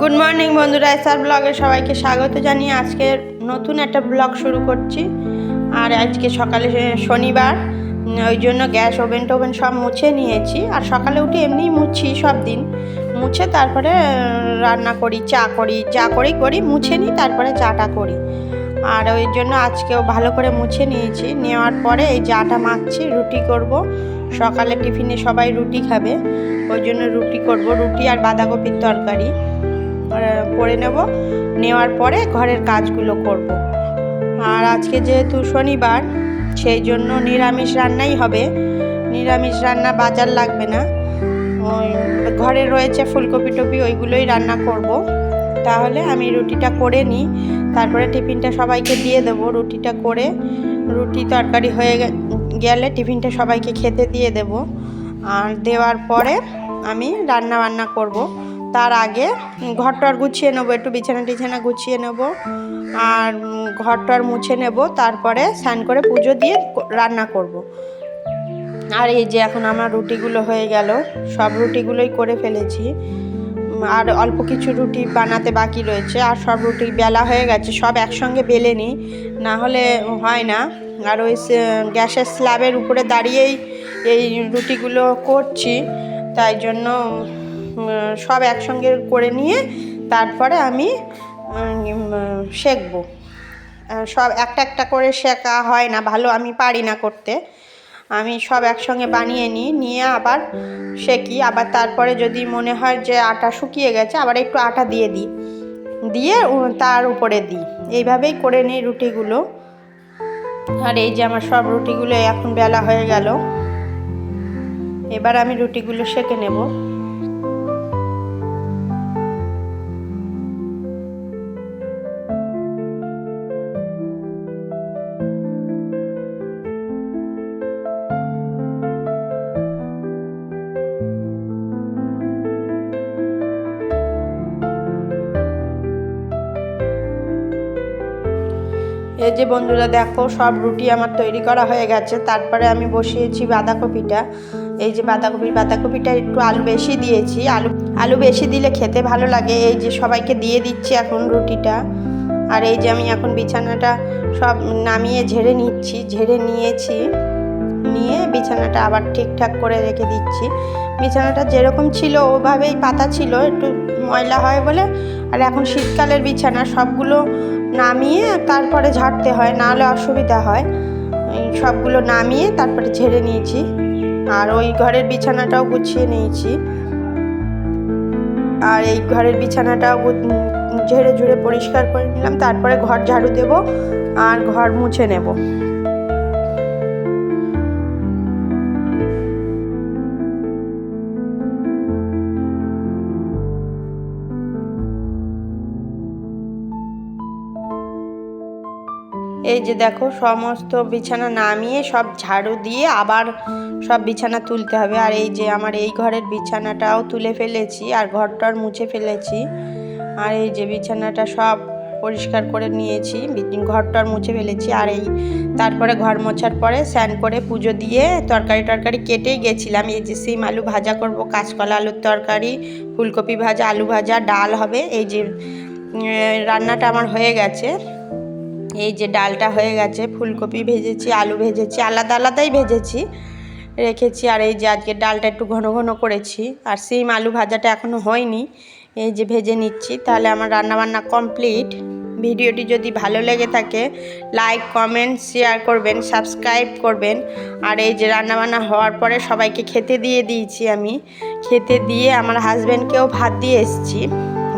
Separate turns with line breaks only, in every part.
Good morning বন্ধুরা, SR ব্লগে সবাইকে স্বাগত জানিয়ে আজকে নতুন একটা ব্লগ শুরু করছি। আর আজকে সকালে শনিবার, ওই জন্য গ্যাস ওভেন টোভেন সব মুছে নিয়েছি। আর সকালে উঠে এমনিই মুছি সব দিন। মুছে তারপরে রান্না করি, চা করি, যা করি করি, মুছে নিই, তারপরে চাটা করি। আর ওই জন্য আজকেও ভালো করে মুছে নিয়েছি। নেওয়ার পরে এই চাটা মাখছি, রুটি করব। সকালে টিফিনে সবাই রুটি খাবে। ওই জন্য রুটি করব, রুটি আর বাঁধাকপির তরকারি। করে নেব। নেওয়ার পরে ঘরের কাজগুলো করব। আর আজকে যেহেতু শনিবার, সেই জন্য নিরামিষ রান্নাই হবে। নিরামিষ রান্না বাজার লাগবে না। ওই ঘরে রয়েছে ফুলকপি টপি, ওইগুলোই রান্না করব। তাহলে আমি রুটিটা করে নিই। তারপরে টিফিনটা সবাইকে দিয়ে দেবো রুটিটা করে। রুটি তরকারি হয়ে গেলে টিফিনটা সবাইকে খেতে দিয়ে দেব। আর দেওয়ার পরে আমি রান্না বান্না করব। তার আগে ঘর টর গুছিয়ে নেব একটু বিছানা টিছানা গুছিয়ে নেব আর উম, ঘর টর মুছে নেব তারপরে স্নান করে পুজো দিয়ে রান্না করব। আর এই যে এখন আমার রুটিগুলো হয়ে গেল সব রুটিগুলোই করে ফেলেছি আর অল্প কিছু রুটি বানাতে বাকি রয়েছে আর সব রুটি বেলা হয়ে গেছে সব একসঙ্গে বেলে নিই না হলে হয় না আর ওই গ্যাসের স্ল্যাবের উপরে দাঁড়িয়েই এই রুটিগুলো করছি তাই জন্য সব একসঙ্গে করে নিয়ে তারপরে আমি আহ, সব একটা একটা করে শেখা হয় না ভালো আমি পারি না করতে। আমি সব একসঙ্গে বানিয়ে নিই নিয়ে আবার সেঁকি আবার তারপরে যদি মনে হয় যে আটা শুকিয়ে গেছে আবার একটু আটা দিয়ে দিই। দিয়ে তার উপরে দিই। এইভাবেই করে নিই রুটিগুলো। আর এই যে আমার সব রুটিগুলো এখন বেলা হয়ে গেল। এবার আমি রুটিগুলো সেঁকে নেব। এই যে বন্ধুরা দেখো, সব রুটি আমার তৈরি করা হয়ে গেছে। তারপরে আমি বসিয়েছি বাঁধাকপিটা। এই যে বাঁধাকপি বাঁধাকপিটা একটু আলু বেশি দিয়েছি। আলু আলু বেশি দিলে খেতে ভালো লাগে। এই যে সবাইকে দিয়ে দিচ্ছি এখন রুটিটা। আর এই যে আমি এখন বিছানাটা সব নামিয়ে ঝেড়ে নিচ্ছি। ঝেড়ে নিয়েছি। নিয়ে বিছানাটা আবার ঠিকঠাক করে রেখে দিচ্ছি। বিছানাটা যেরকম ছিল, ওভাবেই পাতা ছিল। একটু ময়লা হয় বলে আর এখন শীতকালের বিছানা, সবগুলো নামিয়ে তারপরে ঝাড়তে হয়, নাহলে অসুবিধা হয়। সবগুলো নামিয়ে তারপরে ঝেড়ে নিয়েছি। আর ওই ঘরের বিছানাটাও গুছিয়ে নিয়েছি। আর এই ঘরের বিছানাটাও ঝেড়ে ঝুড়ে পরিষ্কার করে নিলাম। তারপরে ঘর ঝাড়ু দেব আর ঘর মুছে নেব। এই যে দেখো, সমস্ত বিছানা নামিয়ে সব ঝাড়ু দিয়ে আবার সব বিছানা তুলতে হবে। আর এই যে আমার এই ঘরের বিছানাটাও তুলে ফেলেছি আর ঘরটার মুছে ফেলেছি। আর এই যে বিছানাটা সব পরিষ্কার করে নিয়েছি ঘরটার মুছে ফেলেছি। আর এই তারপরে ঘর মোছার পরে স্নান করে পুজো দিয়ে তরকারি টরকারি কেটেই গেছিলাম। এই যে সিম আলু ভাজা করব, কাঁচকলা আলুর তরকারি, ফুলকপি ভাজা, আলু ভাজা, ডাল হবে। এই যে রান্নাটা আমার হয়ে গেছে। এই যে ডালটা হয়ে গেছে, ফুলকপি ভেজেছি, আলু ভেজেছি, আলাদা আলাদাই ভেজেছি, রেখেছি, আর এই যে আজকে ডালটা একটু ঘন ঘন করেছি, আর সিম আলু ভাজাটা এখনও হয়নি, এই যে ভেজে নিচ্ছি, তাহলে আমার রান্নাবান্না কমপ্লিট। ভিডিওটি যদি ভালো লেগে থাকে, লাইক, কমেন্ট, শেয়ার করবেন, সাবস্ক্রাইব করবেন, আর এই যে রান্নাবান্না হওয়ার পরে সবাইকে খেতে দিয়ে দিয়েছি আমি, খেতে দিয়ে আমার হাজব্যান্ডকেও ভাত দিয়ে এসেছি।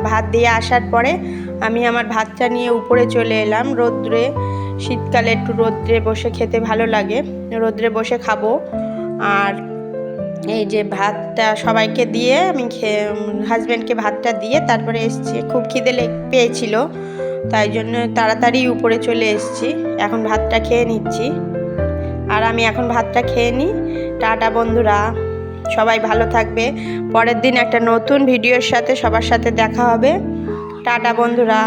ভাত দিয়ে আসার পরে আমি আমার ভাতটা নিয়ে উপরে চলে এলাম। রোদ্রে, শীতকালে একটু রোদ্রে বসে খেতে ভালো লাগে। রোদ্রে বসে খাব। আর এই যে ভাতটা সবাইকে দিয়ে, আমি খেয়ে হাজব্যান্ডকে ভাতটা দিয়ে তারপরে এসছি। খুব খিদে লেগ পেয়েছিল, তাই জন্য তাড়াতাড়ি উপরে চলে এসেছি। এখন ভাতটা খেয়ে নিচ্ছি। আর আমি এখন ভাতটা খেয়ে নিই। টাটা বন্ধুরা, সবাই ভালো থাকবে। পরের দিন একটা নতুন ভিডিওর সাথে সবার সাথে দেখা হবে। টাটা বন্ধুরা।